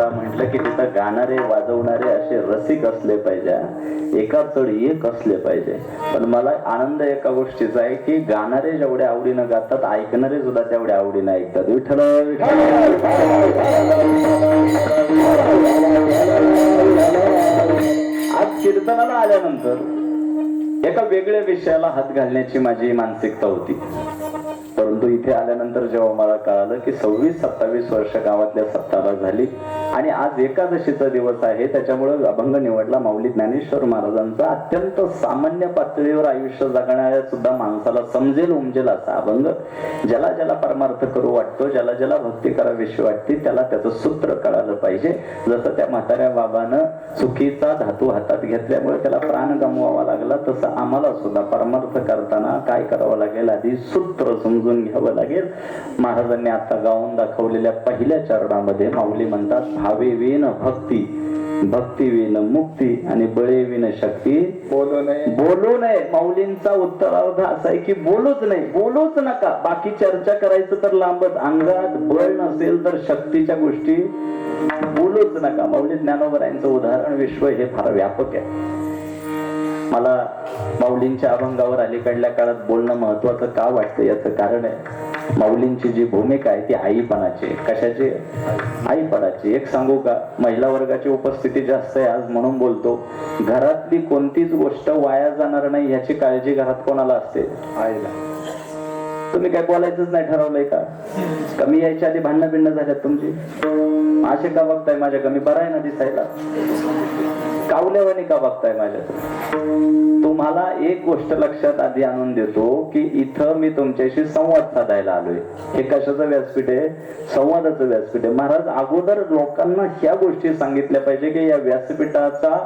परंपरा म्हटलं की तिथं गाणारे वाजवणारे असे रसिक असले पाहिजे एका चढ एक असले पाहिजे. पण मला आनंद एका गोष्टीचा आहे की गाणारे जेवढे आवडीनं गातात ऐकणारे सुद्धा तेवढ्या आवडीनं ऐकतात. विठ्ठल. आज कीर्तनाला आल्यानंतर एका वेगळ्या विषयाला हात घालण्याची माझी मानसिकता होती. परंतु इथे आल्यानंतर जेव्हा मला कळालं की सव्वीस सत्तावीस वर्ष गावातल्या सत्ताला झाली आणि आज एकादशीचा दिवस आहे त्याच्यामुळे अभंग निवडला माऊली ज्ञानेश्वर महाराजांचा. अत्यंत सामान्य पातळीवर आयुष्य जगणाऱ्या सुद्धा माणसाला समजेल उमजेल असा अभंग. ज्याला ज्याला परमार्थ करू वाटतो ज्याला ज्याला भक्ती कराविषयी वाटते त्याला त्याचं सूत्र कळालं पाहिजे. जसं त्या म्हाताऱ्या बाबानं चुकीचा धातू हातात घेतल्यामुळे त्याला प्राण गमवावा लागला तसं आम्हाला सुद्धा परमार्थ करताना काय करावं लागेल? आधी सूत्र समजून घ्यावं लागेल. महाराजांनी आता गाऊन दाखवलेल्या पहिल्या चरणामध्ये माऊली म्हणतात भावे विन भक्ती भक्ती विन मुक्ती आणि बळे विन शक्ती. बोलू नये. बोलू नये. माऊलींचा उत्तरार्ध असा आहे की बोलूच नाही बोलूच नका. बाकी चर्चा करायचं तर लांबच. अंगात बळ नसेल तर शक्तीच्या गोष्टी. बोलूच नका. माऊली ज्ञानोबरायांचं उदाहरण विश्व हे फार व्यापक आहे. मला माऊलींच्या अभंगावर अलीकडल्या काळात बोलणं महत्वाचं का वाटतं याचं कारण आहे. माऊलींची जी भूमिका आहे ती आईपणाची कशाची? आईपणाची एक सांगू का? महिला वर्गाची उपस्थिती जास्त आहे आज म्हणून बोलतो. घरातली कोणतीच गोष्ट वाया जाणार नाही याची काळजी घरात कोणाला असते? आईला. तुम्ही काय बोलायचंच नाही ठरवलंय का? कमी यायच्या आधी भांडणं बिंडणं झाल्यात तुमची? असे का बघताय माझ्या कमी बरा आहे ना दिसायला. कावल्यावानी का बघताय माझ्या तुम्हाला एक गोष्ट लक्षात आधी आणून देतो की इथं मी तुमच्याशी संवाद साधायला आलोय. हे कशाचं व्यासपीठ आहे? संवादाचं व्यासपीठ आहे. महाराज अगोदर लोकांना ह्या गोष्टी सांगितल्या पाहिजे की या व्यासपीठाचा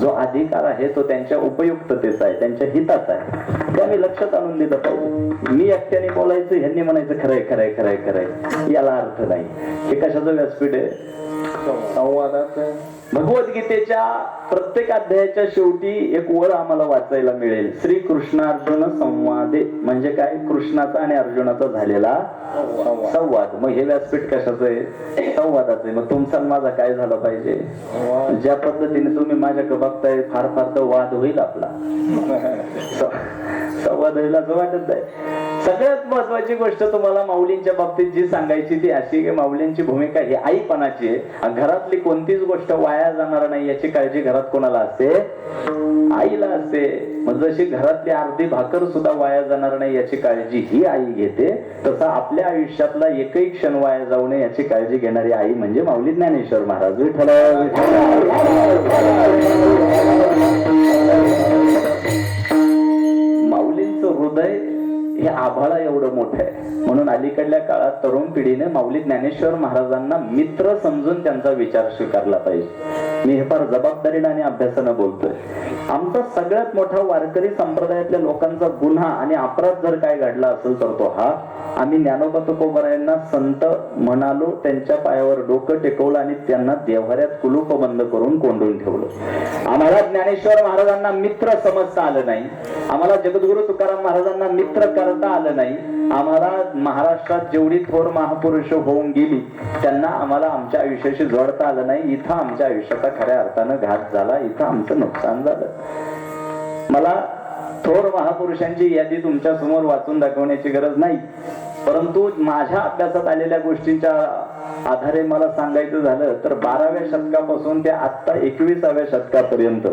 जो अधिकार आहे तो त्यांच्या उपयुक्ततेचा आहे त्यांच्या हिताचा आहे. त्या मी लक्षात आणून दिलं पाहिजे. मी एकट्याने बोलायचं ह्यांनी म्हणायचं खरंय खरंय खरंय खरंय. याला अर्थ नाही. हे कशाचं व्यासपीठ आहे? संवादाचं. भगवद्गीतेच्या प्रत्येक अध्यायाच्या शेवटी एक ओळ आम्हाला वाचायला मिळेल. श्री कृष्णार्जुन संवादे. म्हणजे काय? कृष्णाचा आणि अर्जुनाचा झालेला संवाद. मग हे व्यासपीठ कशाचं आहे? संवादाचं आहे. मग तुमचा माझा काय झालं पाहिजे. ज्या पद्धतीने तुम्ही माझ्याकडे बघताय फार फार तर वाद होईल आपला. संवाद असं वाटत नाही. सगळ्यात महत्वाची गोष्ट तुम्हाला माऊलींच्या बाबतीत जी सांगायची ती अशी की माऊलींची भूमिका ही आईपणाची आहे. घरातली कोणतीच गोष्ट वाया जाणार नाही याची काळजी घरात कोणाला असते? आईला असते. मग जशी घरातली अर्धी भाकर सुद्धा वाया जाणार नाही याची काळजी ही आई घेते तसा आपल्या आयुष्यातला एकही क्षण वाया जाऊ नये याची काळजी घेणारी आई म्हणजे माऊली ज्ञानेश्वर महाराज. विठ्ठल. आभाळा एवढं मोठं आहे. म्हणून अलीकडल्या काळात तरुण पिढीने माऊली ज्ञानेश्वर महाराजांना मित्र समजून त्यांचा विचार स्वीकारला पाहिजे. मी हे फार जबाबदारीने आणि अभ्यासानं बोलतोय. आमचा सगळ्यात मोठा वारकरी संप्रदायातल्या लोकांचा गुन्हा आणि अपराध जर काय घडला असेल तर तो हा. आम्ही ज्ञानोबा तुकोबरायांना संत म्हणालो त्यांच्या पायावर डोकं टेकवलं आणि त्यांना देव्हाऱ्यात कुलूप बंद करून कोंडून ठेवलं. आम्हाला ज्ञानेश्वर महाराजांना मित्र समजता आलं नाही. आम्हाला जगद्गुरु तुकाराम महाराजांना मित्र करता आलं नाही. आम्हाला महाराष्ट्रात जेवढी थोर महापुरुष होऊन गेली त्यांना आम्हाला आमच्या आयुष्याशी जोडता आलं नाही. इथं आमच्या आयुष्याचा खऱ्या अर्थानं घात झाला. इथं आमचं नुकसान झालं. मला थोर महापुरुषांची यादी तुमच्यासमोर वाचून दाखवण्याची गरज नाही. परंतु माझ्या अभ्यासात आलेल्या गोष्टींच्या आधारे मला सांगायचं झालं तर बाराव्या शतकापासून ते आता एकविसाव्या शतकापर्यंत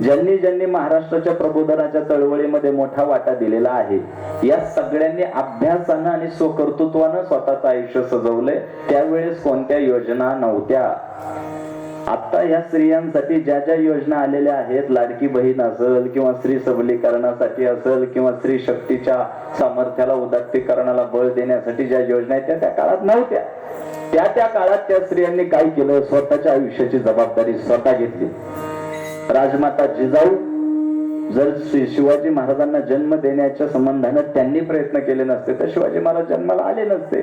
ज्यांनी ज्यांनी महाराष्ट्राच्या प्रबोधनाच्या चळवळीमध्ये मोठा वाटा दिलेला आहे या सगळ्यांनी अभ्यासानं आणि स्वकर्तृत्वानं स्वतःचं आयुष्य सजवलंय. त्यावेळेस कोणत्या योजना नव्हत्या? आता या स्त्रियांसाठी ज्या ज्या योजना आलेल्या आहेत लाडकी बहीण असेल किंवा स्त्री सबलीकरणासाठी असेल किंवा स्त्री शक्तीच्या सामर्थ्याला उदात्तीकरणाला बळ देण्यासाठी ज्या योजना आहेत त्या त्या काळात नव्हत्या. त्या त्या काळात त्या स्त्रियांनी काय केलं? स्वतःच्या आयुष्याची जबाबदारी स्वतः घेतली. राजमाता जिजाऊ जर श्री शिवाजी महाराजांना जन्म देण्याच्या संबंधानं त्यांनी प्रयत्न केले नसते तर शिवाजी महाराज जन्माला आले नसते.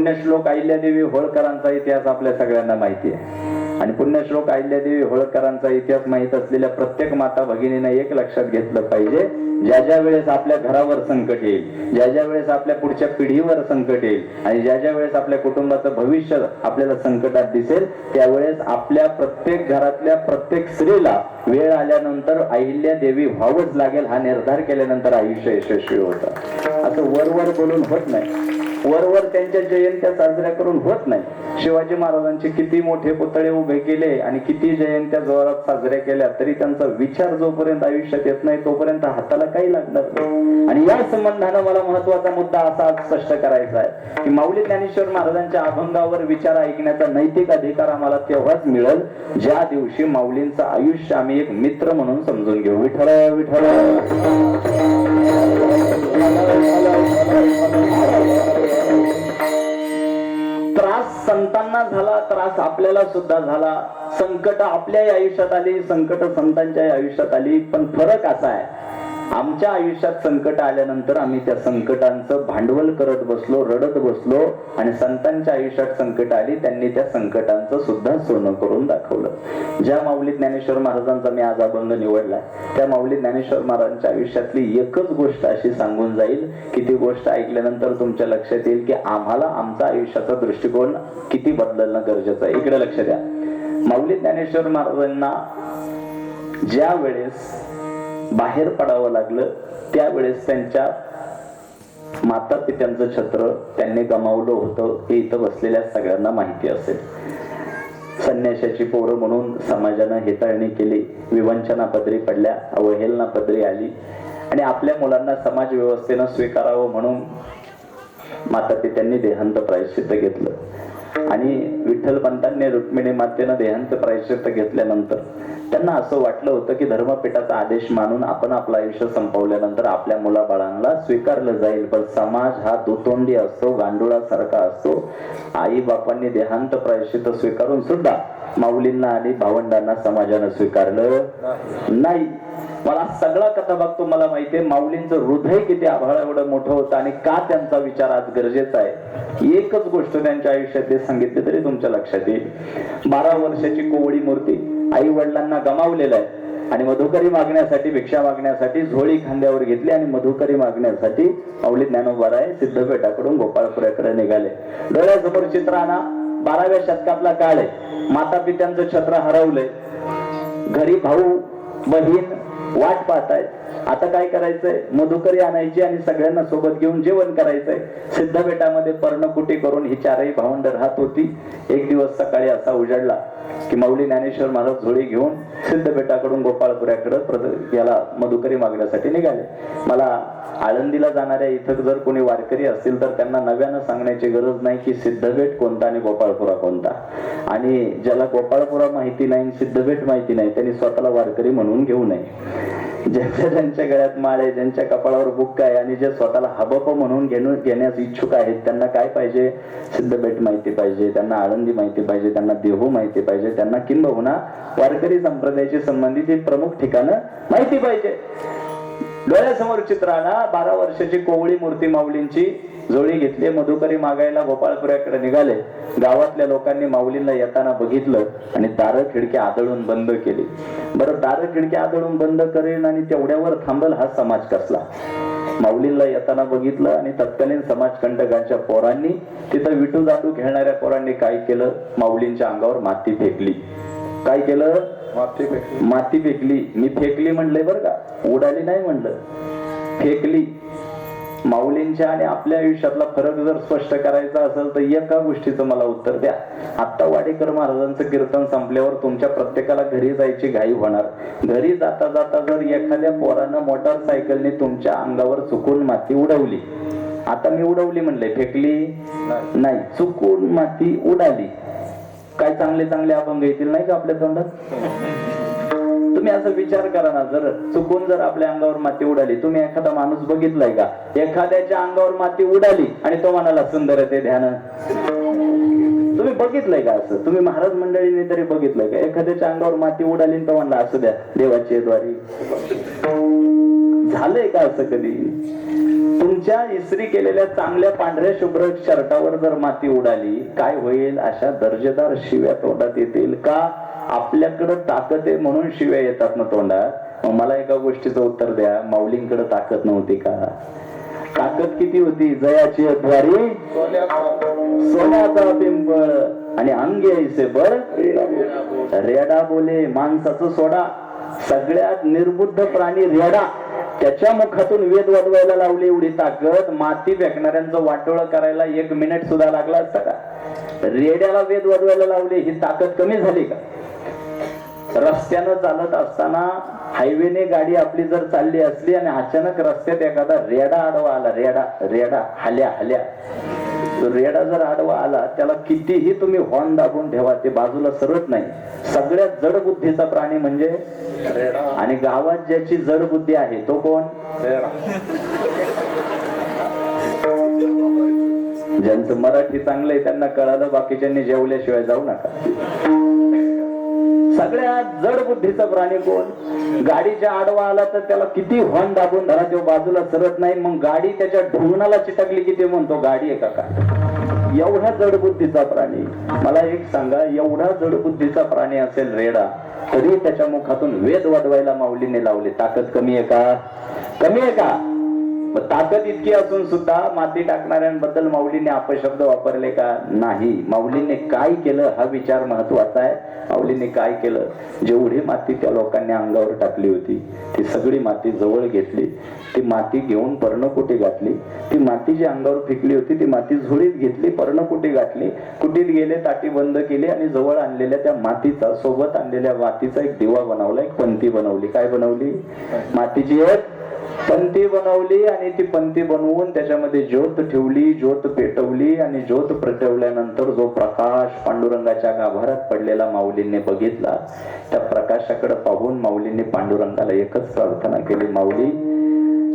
पुण्यश्लोक अहिल्यादेवी होळकरांचा इतिहास आपल्या सगळ्यांना माहिती आहे. आणि पुण्यश्लोक अहिल्यादेवी होळकरांचा इतिहास माहीत असलेल्या प्रत्येक माता भगिनीने एक लक्षात घेतलं पाहिजे. ज्या ज्या वेळेस आपल्या घरावर संकट येईल ज्या ज्या वेळेस आपल्या पुढच्या पिढीवर संकट येईल आणि ज्या ज्या वेळेस आपल्या कुटुंबाचं भविष्य आपल्याला संकटात दिसेल त्यावेळेस आपल्या प्रत्येक घरातल्या प्रत्येक स्त्रीला वेळ आल्यानंतर अहिल्या देवी व्हावंच लागेल हा निर्धार केल्यानंतर आयुष्य यशस्वी होतं. असं वरवर बोलून होत नाही. वरवर त्यांच्या जयंत्या साजऱ्या करून होत नाही. शिवाजी महाराजांचे किती मोठे पुतळे उभे केले आणि किती जयंत्या जोरात साजऱ्या केल्या तरी त्यांचा विचार जोपर्यंत आयुष्यात येत नाही तोपर्यंत हाताला काही लागणार आणि या संबंधानं मला महत्त्वाचा मुद्दा असा आज स्पष्ट करायचा आहे की माऊली ज्ञानेश्वर महाराजांच्या अभंगावर विचार ऐकण्याचा नैतिक अधिकार आम्हाला तेव्हाच मिळेल ज्या दिवशी माऊलींचं आयुष्य आम्ही एक मित्र म्हणून समजून घेऊ. विठ्ठल विठ्ठल. त्रास संतांना झाला त्रास आपल्याला सुद्धा झाला. संकट आपल्याही आयुष्यात आली संकट संतांच्याही आयुष्यात आली. पण फरक असा आहे आमच्या आयुष्यात संकट आल्यानंतर आम्ही त्या संकटांचं भांडवल करत बसलो रडत बसलो आणि संतांच्या आयुष्यात संकट आली त्यांनी त्या संकटांचं सुद्धा सोनं करून दाखवलं. ज्या माऊली ज्ञानेश्वर महाराजांचा मी आज अभंग निवडला त्या माऊली ज्ञानेश्वर महाराजांच्या आयुष्यातली एकच गोष्ट अशी सांगून जाईल की ती गोष्ट ऐकल्यानंतर तुमच्या लक्षात येईल की आम्हाला आमचा आयुष्याचा दृष्टिकोन किती बदलणं गरजेचं आहे. इकडे लक्ष द्या. माऊली ज्ञानेश्वर महाराजांना ज्या वेळेस बाहेर पडावं लागलं त्यावेळेस त्यांच्या माता पित्यांचं छत्र त्यांनी गमावलं होतं. हे इथं बसलेल्या सगळ्यांना माहिती असेल. संन्याशाची पोरं म्हणून समाजानं हेताळणी केली. विवंचना पदरी पडल्या अवहेलना पदरी आली. आणि आपल्या मुलांना समाज व्यवस्थेनं स्वीकारावं म्हणून माता पित्यांनी देहांत प्रायश्चित्त घेतलं. आणि विठ्ठल पंतांनी रुक्मिणी मातेनं देहांत प्रायश्चित्त घेतल्यानंतर त्यांना असं वाटलं होतं की धर्मपीठाचा आदेश मानून आपण आपलं आयुष्य संपवल्यानंतर आपल्या मुलाबाळांना स्वीकारलं जाईल. पण समाज हा दुतोंडी असतो गांडुळासारखा असतो आई बापांनी देहांत प्रायश्चित स्वीकारून सुद्धा माऊलींना आणि भावंडांना समाजानं स्वीकारलं नाही. मला सगळा कथा बघतो मला माहितीये माऊलींचं हृदय किती आभाळ एवढं मोठं होतं आणि का त्यांचा विचार आज गरजेचा आहे. एकच गोष्ट त्यांच्या आयुष्यात सांगितली तरी तुमच्या लक्षात येईल. बारा वर्षाची कोवळी मूर्ती आई वडिलांना गमावलेलं आहे. आणि मधुकरी मागण्यासाठी भिक्षा मागण्यासाठी झोळी खांद्यावर घेतली आणि मधुकरी मागण्यासाठी माऊली ज्ञानोबाराय सिद्धपेठाकडून गोपाळपुऱ्याकडे निघाले. डोळ्यासमोर चित्र आणा बाराव्या शतकातला काळ आहे. माता पित्यांचं छत्र हरवलंय. घरी भाऊ बहीण वाट पाहतायत. आता काय करायचंय? मधुकरी आणायची आणि सगळ्यांना सोबत घेऊन जेवण करायचंय. सिद्धबेटामध्ये पर्णकुटी करून ही चारही भावंड राहत होती. एक दिवस सकाळी असा उजाडला की माऊली ज्ञानेश्वर महाराज झोळी घेऊन सिद्धबेटाकडून गोपाळपुऱ्याकडे याला मधुकरी मागण्यासाठी निघाले. मला आळंदीला जाणाऱ्या इथं जर कोणी वारकरी असतील तर त्यांना नव्यानं सांगण्याची गरज नाही की सिद्धबेट कोणता आणि गोपाळपुरा कोणता. आणि ज्याला गोपाळपुरा माहिती नाही सिद्धबेट माहिती नाही त्यांनी स्वतःला वारकरी म्हणून घेऊ नये. ज्यांच्या ज्यांच्या गळ्यात माळ आहे ज्यांच्या कपाळावर बुक आहे आणि जे स्वतःला हबप म्हणून घेणं घेण्यास इच्छुक आहेत त्यांना काय पाहिजे? सिद्धभेट माहिती पाहिजे त्यांना आळंदी माहिती पाहिजे त्यांना देहू माहिती पाहिजे त्यांना किंबहुना वारकरी संप्रदायाशी संबंधित प्रमुख ठिकाणं माहिती पाहिजे. डोळ्यासमोर चित्राला बारा वर्षाची कोवळी मूर्ती माऊलींची जोळी घेतली मधुकरी मागायला गोपाळपुऱ्याकडे निघाले. गावातल्या लोकांनी माऊलींना येताना बघितलं आणि दारं खिडक्या आदळून बंद केली. बरं दारं खिडक्या आदळून बंद करेन आणि तेवढ्यावर थांबल हा समाज कसला? माऊलींना येताना बघितलं आणि तत्कालीन समाजकंटकांच्या पोरांनी तिथं विटू जाटू खेळणाऱ्या पोरांनी काय केलं? माऊलींच्या अंगावर माती फेकली. काय केलं? माती पेटली माती फेकली. मी फेकली म्हणलंय बरं का? उडाली नाही म्हणलं. फेकली. माऊलींच्या आणि आपल्या आयुष्यातला फरक जर स्पष्ट करायचा असेल तर एका गोष्टीचं मला उत्तर द्या. आता वाडेकर महाराजांचं कीर्तन संपल्यावर तुमच्या प्रत्येकाला घरी जायची घाई होणार. घरी जाता जाता जर एखाद्या पोरानं मोटारसायकलने तुमच्या अंगावर चुकून माती उडवली. आता मी उडवली म्हणले फेकली? नाही. नाही. चुकून माती उडाली. काय चांगले चांगले अभंग येतील नाही का आपल्या तोंडात? तुम्ही असा विचार करा ना जर चुकून जर आपल्या अंगावर माती उडाली तुम्ही एखादा माणूस बघितलाय का? एखाद्याच्या अंगावर माती उडाली आणि तो म्हणाला सुंदर ते ध्यान. तुम्ही बघितलंय का असं? तुम्ही महाराज मंडळीने तरी बघितलंय का? एखाद्याच्या अंगावर माती उडाली तो म्हणला असू द्या देवाची द्वारी. झालंय का असं कधी? तुमच्या इस्त्री केलेल्या चांगल्या पांढऱ्या शुभ्र शर्टावर जर माती उडाली काय होईल? अशा दर्जेदार शिव्या तोंडात येतील का? आपल्याकडं ताकद आहे म्हणून शिव्या येतात ना तोंडात. मग मला एका गोष्टीचं उत्तर द्या. माऊलींकडे ताकद नव्हती का? ताकद किती होती? जयाची द्वारी सोन्याचा बिंब आणि अंगे ऐसे बर? रेडा बोले माणसाचं सोडा. सगळ्यात निर्बुद्ध प्राणी रेडा. त्याच्या मुखातून वेद वाजवायला लावली एवढी ताकद माती फेकणाऱ्यांचं वाटोळं करायला एक मिनिट सुद्धा लागला असता का? रेड्याला वेद वाजवायला लावली ही ताकद कमी झाली का? रस्त्यानं चालत असताना हायवेने गाडी आपली जर चालली असली आणि अचानक रस्त्यात एखादा रेडा आडवा आला रेडा रेडा हल्या हल्या. रेडा जर आडवा आला त्याला कितीही तुम्ही हॉर्न दाबून ठेवा ते बाजूला सरत नाही. सगळ्यात जड बुद्धीचा प्राणी म्हणजे रेडा. आणि गावात ज्याची जड बुद्धी आहे तो कोण? ज्यांचं मराठी चांगलं आहे त्यांना कळालं बाकीच्यांनी जेवल्याशिवाय जाऊ नका. सगळ्यात जड बुद्धीचा प्राणी कोण? गाडीच्या आडवा आला तर त्याला किती हॉर्न दाबून धरा तो बाजूला सरत नाही. मग गाडी त्याच्या ढुंगणाला चिटकली की ते म्हणतो गाडी आहे का एवढा जड बुद्धीचा प्राणी. मला एक सांगा एवढा जड बुद्धीचा प्राणी असेल रेडा तरी त्याच्या मुखातून वेद वाढवायला माऊलीने लावले. ताकद कमी आहे का? कमी आहे का? ताकद इतकी असून सुद्धा माती टाकणाऱ्यांबद्दल माऊलीने अपशब्द वापरले का नाही? माऊलीने काय केलं? हा विचार महत्त्वाचा आहे. माऊलीने काय केलं? जेवढी माती त्या लोकांनी अंगावर टाकली होती ती सगळी माती जवळ घेतली. ती माती घेऊन पर्णकुटी घातली. ती माती जी अंगावर फेकली होती ती माती झोळीत घेतली पर्णकुटी घातली. कुटीत गेले ताटी बंद केली आणि जवळ आणलेल्या त्या मातीचा सोबत आणलेल्या मातीचा एक दिवा बनवला एक पंथी बनवली. काय बनवली? मातीची एक पंथी बनवली आणि ती पंथी बनवून त्याच्यामध्ये ज्योत ठेवली ज्योत पेटवली आणि ज्योत पेटवल्यानंतर जो प्रकाश पांडुरंगाच्या गाभारात पडलेला माऊलींनी बघितला त्या प्रकाशाकडे पाहून माऊलींनी पांडुरंगाला एकच प्रार्थना केली माऊली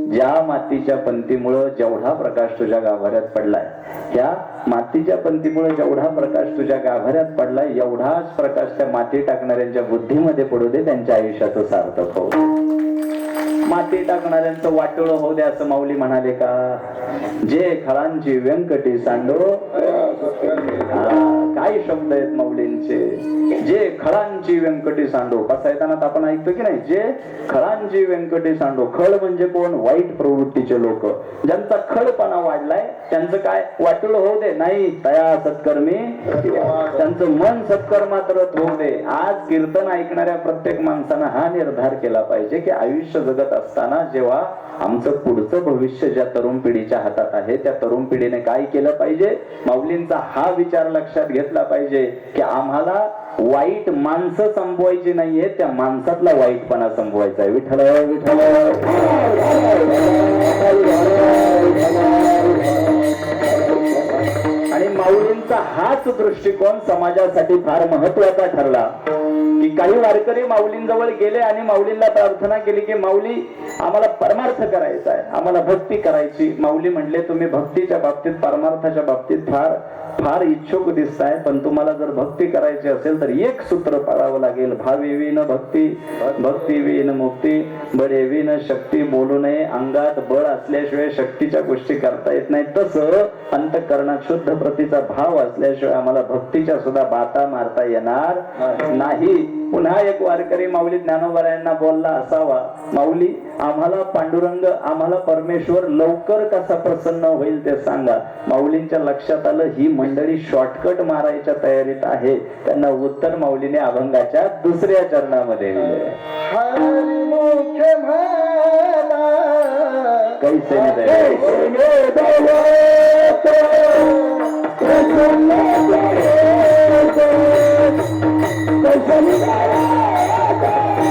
ज्या मातीच्या पंथीमुळं जेवढा प्रकाश तुझ्या गाभाऱ्यात पडलाय त्या मातीच्या पंथीमुळे जेवढा प्रकाश तुझ्या गाभाऱ्यात पडलाय एवढाच प्रकाश त्या माती टाकणाऱ्यांच्या बुद्धीमध्ये पडू दे त्यांच्या आयुष्याचं सार्थक हो माती टाकणाऱ्यांचं वाटोळ होऊ द्या असं माऊली म्हणाले का? जे खळांची व्यंकटी सांडो शब्द आहेत माऊलींचे. जे खळांची व्यंकटी सांडो. कसा आपण ऐकतो की नाही? जे खळांची व्यंकटी सांडो. खळ म्हणजे कोण? वाईट प्रवृत्तीचे लोक. ज्यांचा खळपणा वाढलाय त्यांचं काय? वाटलं होऊ दे. नाही तया सत्कर्मी. त्यांचं मन सत्कर्मात रत होऊ दे. आज कीर्तन ऐकणाऱ्या प्रत्येक माणसानं हा निर्धार केला पाहिजे की आयुष्य जगत असताना जेव्हा आमचं पुढचं भविष्य ज्या तरुण पिढीच्या हातात आहे त्या तरुण पिढीने काय केलं पाहिजे? माऊलींचा हा विचार लक्षात घेतला पाहिजे. की आम्हाला वाईट माणसं संपवायची नाहीये त्या माणसातला वाईटपणा संपवायचा आहे. विठ्ठल विठ्ठल. आणि माऊलींचा हाच दृष्टिकोन समाजासाठी फार महत्त्वाचा ठरला. काही वारकरी माऊलींजवळ गेले आणि माऊलींना प्रार्थना केली की माऊली आम्हाला परमार्थ करायचा आहे. आम्हाला भक्ती करायची. माऊली म्हणले तुम्ही भक्तीच्या बाबतीत परमार्थाच्या बाबतीत फार फार इच्छुक दिसताय पण तुम्हाला जर भक्ती करायची असेल तर एक सूत्र पाळावं लागेल. भावेवीन भक्ती भक्ती विन मुक्ती बडेवीन शक्ती बोलू नये अंगात बळ असल्याशिवाय शक्तीच्या गोष्टी करता येत नाही. तसं अंतकरणात शुद्ध प्रतीचा भाव असल्याशिवाय आम्हाला भक्तीच्या सुद्धा बाता मारता येणार नाही. पुन्हा एक वारकरी माऊली ज्ञानोबरायांना बोलला असावा. माऊली आम्हाला पांडुरंग आम्हाला परमेश्वर लवकर कसा प्रसन्न होईल ते सांगा. माऊलींच्या लक्षात आलं ही मंडळी शॉर्टकट मारायच्या तयारीत आहे. त्यांना उत्तर माऊलीने अभंगाच्या दुसऱ्या चरणामध्ये दिले. कैसे